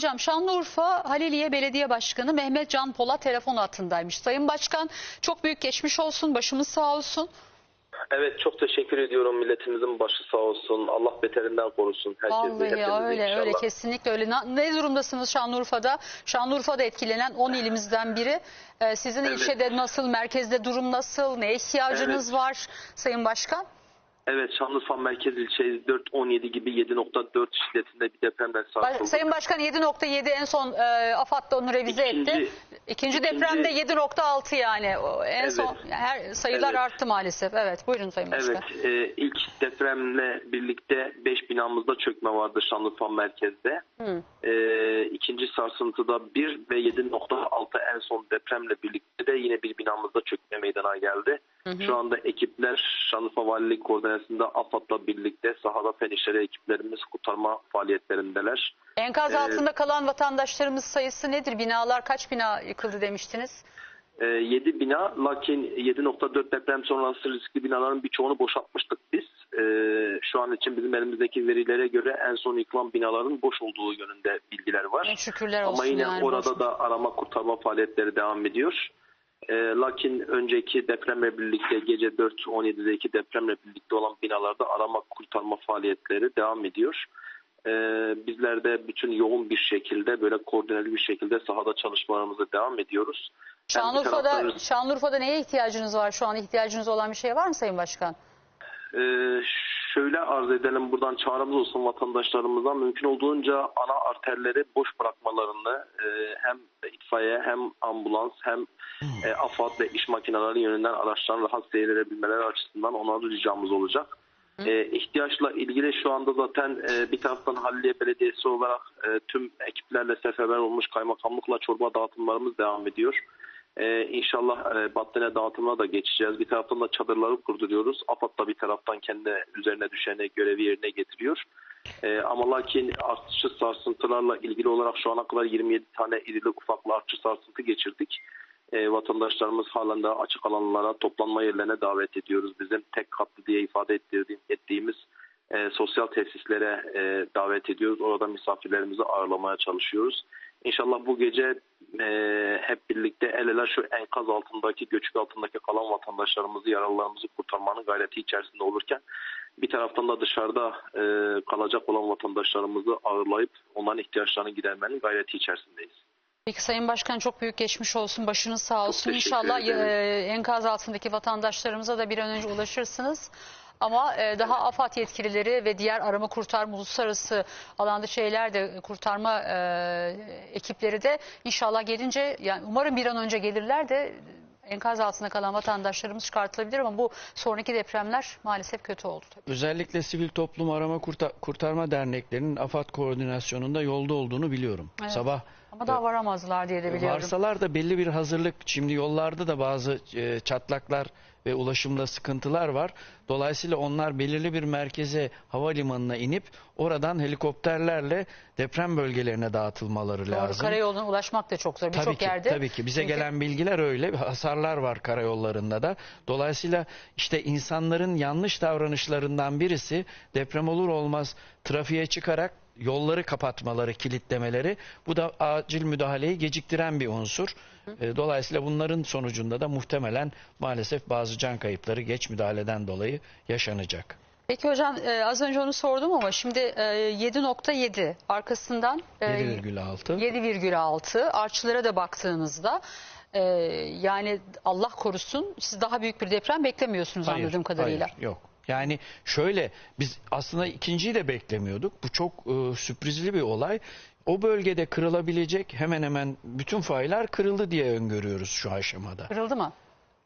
Hocam Şanlıurfa Haliliye Belediye Başkanı Mehmet Can Polat telefon hattındaymış. Sayın Başkan çok büyük geçmiş olsun, başımız sağ olsun. Evet çok teşekkür ediyorum milletimizin başı sağ olsun. Allah beterinden korusun. Herkesi, Vallahi öyle inşallah. öyle kesinlikle öyle. Ne durumdasınız Şanlıurfa'da? Şanlıurfa'da etkilenen 10 ilimizden biri. Ee, sizin Evet. ilçede nasıl, merkezde durum nasıl, ne ihtiyacınız var Sayın Başkan? Evet Şanlıurfa Merkez ilçe 4.17 gibi 7.4 şiddetinde bir depremden sarsıldı. Sayın Başkan 7.7 en son e, AFAD da onu revize İkinci- etti. İkinci, ikinci- depremde 7.6 yani. O en Evet. son her sayılar Evet. arttı maalesef. Evet buyurun Sayın Başkan. Evet e, ilk depremle birlikte 5 binamızda çökme vardı Şanlıurfa merkezde. Hı. E, ikinci sarsıntıda 1 ve 7.6 en son depremle birlikte de yine bir binamızda çökme meydana geldi. Şu anda ekipler Şanlıurfa Valilik Koordinasyonunda AFAD'la birlikte sahada fen işleri ekiplerimiz kurtarma faaliyetlerindeler. Enkaz Ee, altında kalan vatandaşlarımız sayısı nedir? Binalar kaç bina yıkıldı demiştiniz? 7 bina lakin 7.4 deprem sonrası riskli binaların birçoğunu boşaltmıştık biz. E, şu an için bizim elimizdeki verilere göre en son yıkılan binaların boş olduğu yönünde bilgiler var. Şükürler olsun Ama yine yani. orada boş- da arama kurtarma faaliyetleri devam ediyor. E, lakin önceki depremle birlikte gece 4.17'deki depremle birlikte olan binalarda arama kurtarma faaliyetleri devam ediyor. E, bizler de bütün yoğun bir şekilde böyle koordineli bir şekilde sahada çalışmalarımıza devam ediyoruz. Şanlıurfa'da, taraftan- Şanlıurfa'da neye ihtiyacınız var? Şu an ihtiyacınız olan bir şey var mı Sayın Başkan? Ee, şöyle arz edelim buradan çağrımız olsun vatandaşlarımıza mümkün olduğunca ana arterleri boş bırakmalarını e, hem itfaiye hem ambulans hem e, AFAD ve iş makineleri yönünden araçların rahat seyredebilmeleri açısından onlara ricamız olacak. E, ihtiyaçla ilgili şu anda zaten e, bir taraftan Halliye Belediyesi olarak e, tüm ekiplerle seferber olmuş kaymakamlıkla çorba dağıtımlarımız devam ediyor. Ee, inşallah e, battaniye dağıtımına da geçeceğiz. Bir taraftan da çadırları kurduruyoruz. AFAD da bir taraftan kendi üzerine düşeni görevi yerine getiriyor. Ee, ama lakin artçı sarsıntılarla ilgili olarak şu ana kadar 27 tane irili ufaklı artçı sarsıntı geçirdik. Ee, vatandaşlarımız halen de açık alanlara, toplanma yerlerine davet ediyoruz. Bizim tek katlı diye ifade ettirdiğim, ettiğimiz e, sosyal tesislere e, davet ediyoruz. Orada misafirlerimizi ağırlamaya çalışıyoruz. İnşallah bu gece e, hep birlikte el ele şu enkaz altındaki, göçük altındaki kalan vatandaşlarımızı, yaralılarımızı kurtarmanın gayreti içerisinde olurken bir taraftan da dışarıda e, kalacak olan vatandaşlarımızı ağırlayıp onların ihtiyaçlarını gidermenin gayreti içerisindeyiz. Peki Sayın Başkan çok büyük geçmiş olsun. Başınız sağ olsun. İnşallah e, enkaz altındaki vatandaşlarımıza da bir an önce ulaşırsınız. Ama e, daha AFAD yetkilileri ve diğer arama kurtarma uluslararası alanda şeyler de kurtarma e, ekipleri de inşallah gelince yani umarım bir an önce gelirler de enkaz altında kalan vatandaşlarımız çıkartılabilir ama bu sonraki depremler maalesef kötü oldu. Tabii. Özellikle Sivil Toplum Arama Kurta- Kurtarma Derneklerinin AFAD koordinasyonunda yolda olduğunu biliyorum. Evet. Sabah Ama daha varamazlar diye de biliyorum. varsalar da belli bir hazırlık. Şimdi yollarda da bazı e, çatlaklar ve ulaşımda sıkıntılar var. Dolayısıyla onlar belirli bir merkeze havalimanına inip oradan helikopterlerle deprem bölgelerine dağıtılmaları Doğru, lazım. karayoluna ulaşmak da çok zor. Tabii Birçok ki, yerde. tabii ki. Bize Çünkü- gelen bilgiler öyle. Hasarlar var karayollarında da. Dolayısıyla işte insanların yanlış davranışlarından birisi deprem olur olmaz trafiğe çıkarak yolları kapatmaları, kilitlemeleri. Bu da acil müdahaleyi geciktiren bir unsur. E, Dolayısıyla bunların sonucunda da muhtemelen maalesef bazı can kayıpları geç müdahaleden dolayı yaşanacak. Peki hocam e, az önce onu sordum ama şimdi e, 7.7 arkasından e, 7,6. 7,6 artçılara da baktığınızda e, yani Allah korusun siz daha büyük bir deprem beklemiyorsunuz Hayır, anladığım kadarıyla. hayır, yok. Yani şöyle biz aslında ikinciyi de beklemiyorduk. Bu çok e, sürprizli bir olay. O bölgede kırılabilecek hemen hemen bütün faylar kırıldı diye öngörüyoruz şu aşamada. Kırıldı mı?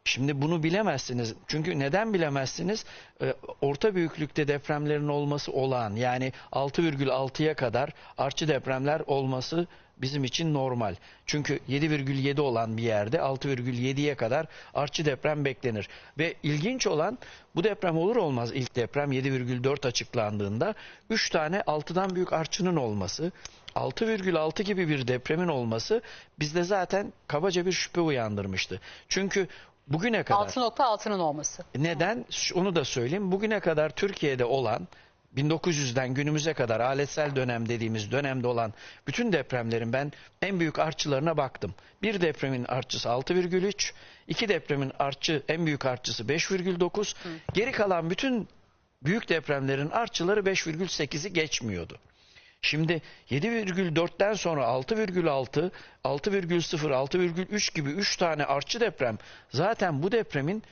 Şimdi bunu bilemezsiniz. Çünkü neden bilemezsiniz? Ee, orta büyüklükte depremlerin olması olağan. Yani 6,6'ya kadar artçı depremler olması bizim için normal. Çünkü 7,7 olan bir yerde 6,7'ye kadar artçı deprem beklenir. Ve ilginç olan bu deprem olur olmaz ilk deprem 7,4 açıklandığında 3 tane 6'dan büyük artçının olması 6,6 gibi bir depremin olması bizde zaten kabaca bir şüphe uyandırmıştı. Çünkü bugüne kadar 6.6'nın olması. neden? Onu da söyleyeyim. Bugüne kadar Türkiye'de olan 1900'den günümüze kadar aletsel dönem dediğimiz dönemde olan bütün depremlerin ben en büyük artçılarına baktım. Bir depremin artçısı 6,3, iki depremin artçı en büyük artçısı 5,9. Geri kalan bütün büyük depremlerin artçıları 5,8'i geçmiyordu. Şimdi 7,4'ten sonra 6,6, 6,0, 6,3 gibi 3 tane artçı deprem zaten bu depremin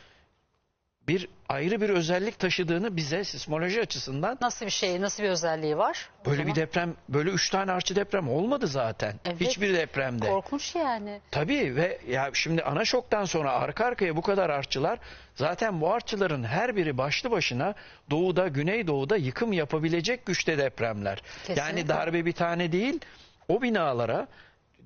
bir ayrı bir özellik taşıdığını bize sismoloji açısından Nasıl bir şey, nasıl bir özelliği var? O böyle zaman bir deprem, böyle 3 tane artçı deprem olmadı zaten. Evet. Hiçbir depremde. Korkunç yani. Tabii ve ya şimdi ana şoktan sonra arka arkaya bu kadar artçılar zaten bu artçıların her biri başlı başına doğuda, güneydoğuda yıkım yapabilecek güçte depremler. Kesinlikle. Yani darbe bir tane değil o binalara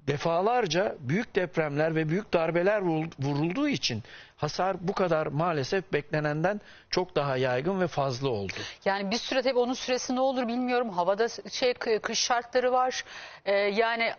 defalarca büyük depremler ve büyük darbeler vurul- vurulduğu için hasar bu kadar maalesef beklenenden çok daha yaygın ve fazla oldu. Yani bir süre tabii onun süresi ne olur bilmiyorum. Havada şey kı- kış şartları var. Ee, yani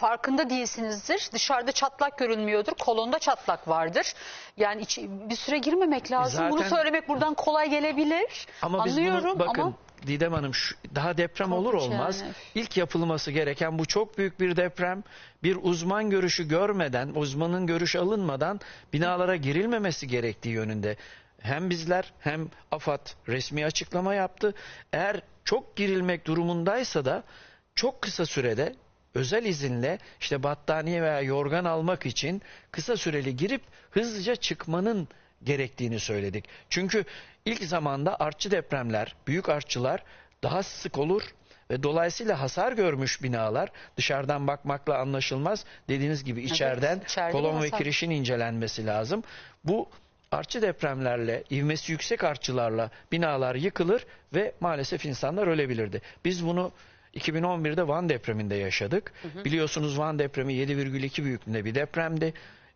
farkında değilsinizdir. Dışarıda çatlak görünmüyordur. Kolonda çatlak vardır. Yani iç- bir süre girmemek lazım. Bunu Zaten- söylemek buradan kolay gelebilir. Ama biz Anlıyorum bunu bakın ama Didem Hanım şu, daha deprem olur Korkunç olmaz. yani. İlk yapılması gereken bu çok büyük bir deprem. Bir uzman görüşü görmeden, uzmanın görüşü alınmadan binalara girilmemesi gerektiği yönünde. Hem bizler hem AFAD resmi açıklama yaptı. Eğer çok girilmek durumundaysa da çok kısa sürede özel izinle işte battaniye veya yorgan almak için kısa süreli girip hızlıca çıkmanın gerektiğini söyledik. Çünkü ilk zamanda artçı depremler, büyük artçılar daha sık olur ve dolayısıyla hasar görmüş binalar dışarıdan bakmakla anlaşılmaz. Dediğiniz gibi içeriden içeride kolon ve kirişin incelenmesi lazım. Bu artçı depremlerle, ivmesi yüksek artçılarla binalar yıkılır ve maalesef insanlar ölebilirdi. Biz bunu 2011'de Van depreminde yaşadık. Biliyorsunuz Van depremi 7,2 büyüklüğünde bir depremdi.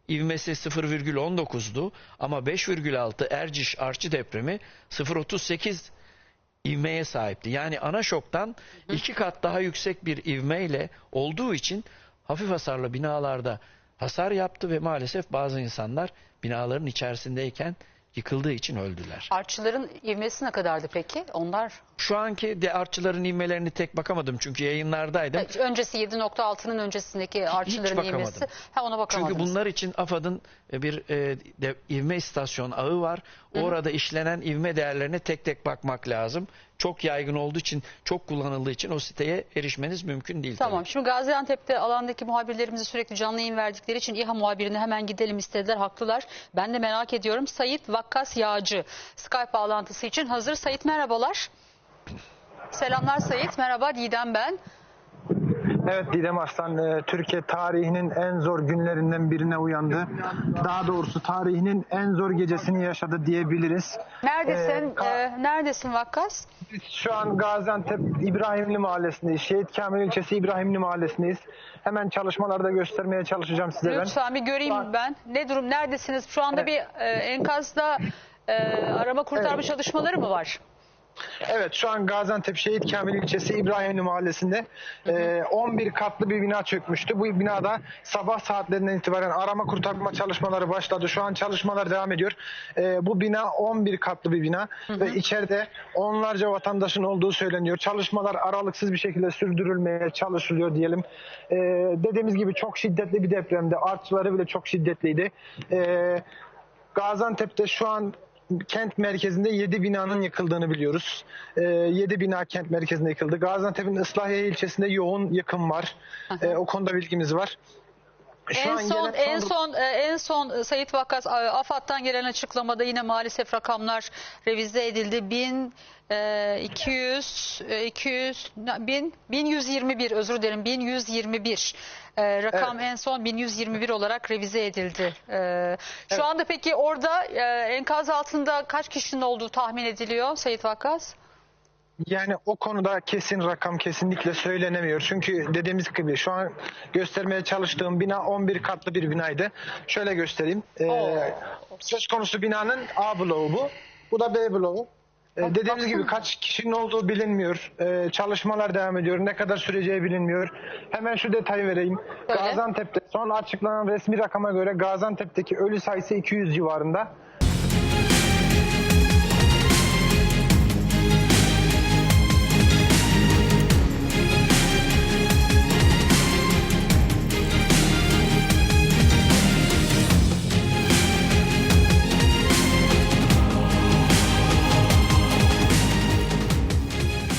İvmesi 0,19'du ama 5,6 Erciş artçı depremi 0,38 ivmeye sahipti. Yani ana şoktan iki kat daha yüksek bir ivmeyle olduğu için hafif hasarlı binalarda hasar yaptı ve maalesef bazı insanlar binaların içerisindeyken yıkıldığı için öldüler. artçıların ivmesi ne kadardı peki? Onlar Şu anki de artçıların ivmelerine tek bakamadım çünkü yayınlardaydım. öncesi 7.6'nın öncesindeki artçıların bakamadım. ivmesi. Ha ona bakamadınız. Çünkü bunlar için AFAD'ın e, bir e, de, ivme istasyon ağı var. Orada işlenen ivme değerlerine tek tek bakmak lazım. Çok yaygın olduğu için, çok kullanıldığı için o siteye erişmeniz mümkün değil. Tamam. tabii. Şimdi Gaziantep'te alandaki muhabirlerimizi sürekli canlı yayın verdikleri için İHA muhabirine hemen gidelim istediler. Haklılar. Ben de merak ediyorum. Sayit Vakkas Yağcı Skype bağlantısı için hazır. Sayit merhabalar. Selamlar Sayit. Merhaba Didem ben. Evet Didem Arslan e, Türkiye tarihinin en zor günlerinden birine uyandı. Daha doğrusu tarihinin en zor gecesini yaşadı diyebiliriz. Neredesin? Ee, Ee, neredesin Vakkas? Şu an Gaziantep İbrahimli Mahallesi'ndeyiz. Şehit Kamil ilçesi İbrahimli Mahallesindeyiz. Hemen çalışmaları da göstermeye çalışacağım size ben. Lütfen bir göreyim Bak- ben. Ne durum? Neredesiniz? Şu anda Evet. bir e, enkazda e, arama kurtarma Evet. çalışmaları mı var? Evet şu an Gaziantep Şehit Kamil ilçesi İbrahimli Mahallesi'nde e, 11 katlı bir bina çökmüştü. Bu binada sabah saatlerinden itibaren arama kurtarma çalışmaları başladı. Şu an çalışmalar devam ediyor. E, bu bina 11 katlı bir bina ve içeride onlarca vatandaşın olduğu söyleniyor. Çalışmalar aralıksız bir şekilde sürdürülmeye çalışılıyor diyelim. E, dediğimiz gibi çok şiddetli bir depremde. Artçıları bile çok şiddetliydi. E, Gaziantep'te şu an kent merkezinde 7 binanın yıkıldığını biliyoruz. 7 bina kent merkezinde yıkıldı. Gaziantep'in Islahiye ilçesinde yoğun yıkım var. Ee, o konuda bilgimiz var. Şu en son gelen en son e, en son e, Sayit Vakkas e, AFAD'dan gelen açıklamada yine maalesef rakamlar revize edildi. 1000 e, 200 e, 200 na- 1000 1121 özür dilerim 1121 E, rakam Evet. en son 1121 olarak revize edildi. E, şu anda peki orada e, enkaz altında kaç kişinin olduğu tahmin ediliyor Sayit Vakkas? Yani o konuda kesin rakam kesinlikle söylenemiyor. Çünkü dediğimiz gibi şu an göstermeye çalıştığım bina 11 katlı bir binaydı. Şöyle göstereyim. Ee, söz konusu binanın A bloğu bu. Bu da B bloğu. Ee, dediğimiz gibi kaç kişinin olduğu bilinmiyor. Ee, çalışmalar devam ediyor. Ne kadar süreceği bilinmiyor. Hemen şu detayı vereyim. Söyle. Gaziantep'te son açıklanan resmi rakama göre Gaziantep'teki ölü sayısı 200 civarında.